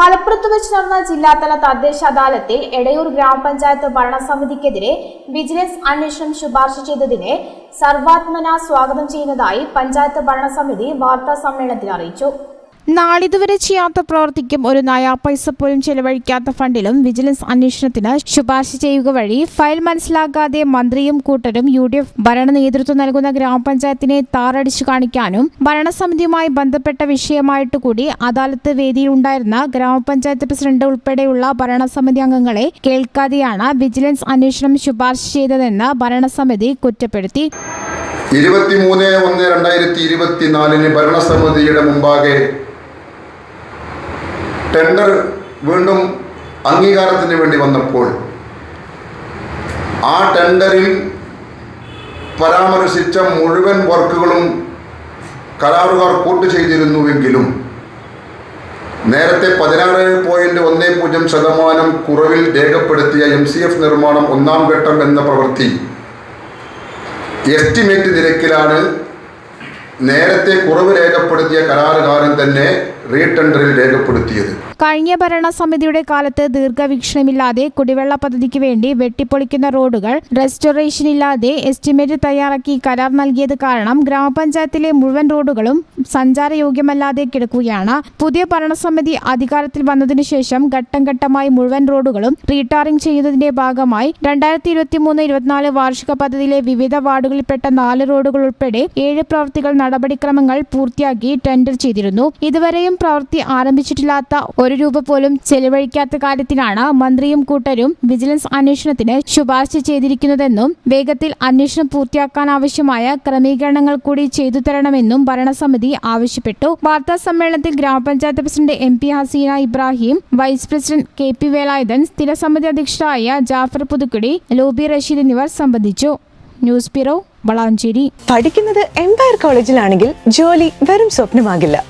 മലപ്പുറത്ത് വെച്ച് നടന്ന ജില്ലാതല തദ്ദേശ അദാലത്തിൽ എടയൂർ ഗ്രാമപഞ്ചായത്ത് ഭരണസമിതിക്കെതിരെ വിജിലൻസ് അന്വേഷണം ശുപാർശ ചെയ്തതിനെ സർവാത്മന സ്വാഗതം ചെയ്യുന്നതായി പഞ്ചായത്ത് ഭരണസമിതി വാർത്താ സമ്മേളനത്തിൽ അറിയിച്ചു. നാളിതുവരെ ചെയ്യാത്ത പ്രവർത്തിക്കും ഒരു നയാ പൈസ പോലും ചെലവഴിക്കാത്ത ഫണ്ടിലും വിജിലൻസ് അന്വേഷണത്തിന് ശുപാർശ ചെയ്യുക വഴി ഫയൽ മനസ്സിലാക്കാതെ മന്ത്രിയും കൂട്ടരും യു ഡി എഫ് ഭരണ നേതൃത്വം നൽകുന്ന ഗ്രാമപഞ്ചായത്തിനെ താറടിച്ചു കാണിക്കാനും ഭരണസമിതിയുമായി ബന്ധപ്പെട്ട വിഷയമായിട്ട് കൂടി അദാലത്ത് വേദിയിലുണ്ടായിരുന്ന ഗ്രാമപഞ്ചായത്ത് പ്രസിഡന്റ് ഉൾപ്പെടെയുള്ള ഭരണസമിതി അംഗങ്ങളെ കേൾക്കാതെയാണ് വിജിലൻസ് അന്വേഷണം ശുപാർശ ചെയ്തതെന്ന് ഭരണസമിതി കുറ്റപ്പെടുത്തി. ഇരുപത്തിമൂന്ന് ഒന്ന് രണ്ടായിരത്തി ഇരുപത്തിനാലിന് ഭരണസമിതിയുടെ മുമ്പാകെ ടെൻഡർ വീണ്ടും അംഗീകാരത്തിന് വേണ്ടി വന്നപ്പോൾ ആ ടെൻഡറിൽ പരാമർശിച്ച മുഴുവൻ വർക്കുകളും കരാറുകാർ കൂട്ട് ചെയ്തിരുന്നുവെങ്കിലും നേരത്തെ പതിനാറ് പോയിന്റ് ഒന്ന് പൂജ്യം ശതമാനം കുറവിൽ രേഖപ്പെടുത്തിയ എം സി എഫ് നിർമ്മാണം ഒന്നാം ഘട്ടം എന്ന പ്രവൃത്തി എസ്റ്റിമേറ്റ് നിരക്കിലാണ് നേരത്തെ കുറവ് രേഖപ്പെടുത്തിയ കരാറുകാരൻ തന്നെ രേഖപ്പെടുത്തിയത്. കഴിഞ്ഞ ഭരണസമിതിയുടെ കാലത്ത് ദീർഘവീക്ഷണമില്ലാതെ കുടിവെള്ള പദ്ധതിക്ക് വേണ്ടി വെട്ടിപ്പൊളിക്കുന്ന റോഡുകൾ റെസ്റ്റോറേഷൻ ഇല്ലാതെ എസ്റ്റിമേറ്റ് തയ്യാറാക്കി കരാർ നൽകിയത് കാരണം ഗ്രാമപഞ്ചായത്തിലെ മുഴുവൻ റോഡുകളും സഞ്ചാരയോഗ്യമല്ലാതെ കിടക്കുകയാണ്. പുതിയ ഭരണസമിതി അധികാരത്തിൽ വന്നതിനു ശേഷം ഘട്ടം ഘട്ടമായി മുഴുവൻ റോഡുകളും റീടാറിംഗ് ചെയ്യുന്നതിന്റെ ഭാഗമായി രണ്ടായിരത്തി ഇരുപത്തി മൂന്ന് ഇരുപത്തിനാല് വാർഷിക പദ്ധതിയിലെ വിവിധ വാർഡുകളിൽപ്പെട്ട നാല് റോഡുകൾ ഉൾപ്പെടെ ഏഴ് പ്രവൃത്തികൾ നടപടിക്രമങ്ങൾ പൂർത്തിയാക്കി ടെൻഡർ ചെയ്തിരുന്നു. ഇതുവരെയും പ്രവൃത്തി ആരംഭിച്ചിട്ടില്ലാത്ത ഒരു രൂപ പോലും ചെലവഴിക്കാത്ത കാര്യത്തിലാണ് മന്ത്രിയും കൂട്ടരും വിജിലൻസ് അന്വേഷണത്തിന് ശുപാർശ ചെയ്തിരിക്കുന്നതെന്നും വേഗത്തിൽ അന്വേഷണം പൂർത്തിയാക്കാനാവശ്യമായ ക്രമീകരണങ്ങൾ കൂടി ചെയ്തു തരണമെന്നും ഭരണസമിതി ആവശ്യപ്പെട്ടു. വാർത്താ സമ്മേളനത്തിൽ ഗ്രാമപഞ്ചായത്ത് president M P Haseena Ibrahim vice president K P Velayudhan സ്ഥിരസമിതി അധ്യക്ഷരായ ജാഫർ പുതുക്കുടി ലോബി റഷീദ് എന്നിവർ സംബന്ധിച്ചു. News bureau Valanchery. പഠിക്കുന്നത് എംപയർ കോളേജിലാണെങ്കിൽ ജോലി വെറും സ്വപ്നമാകില്ല.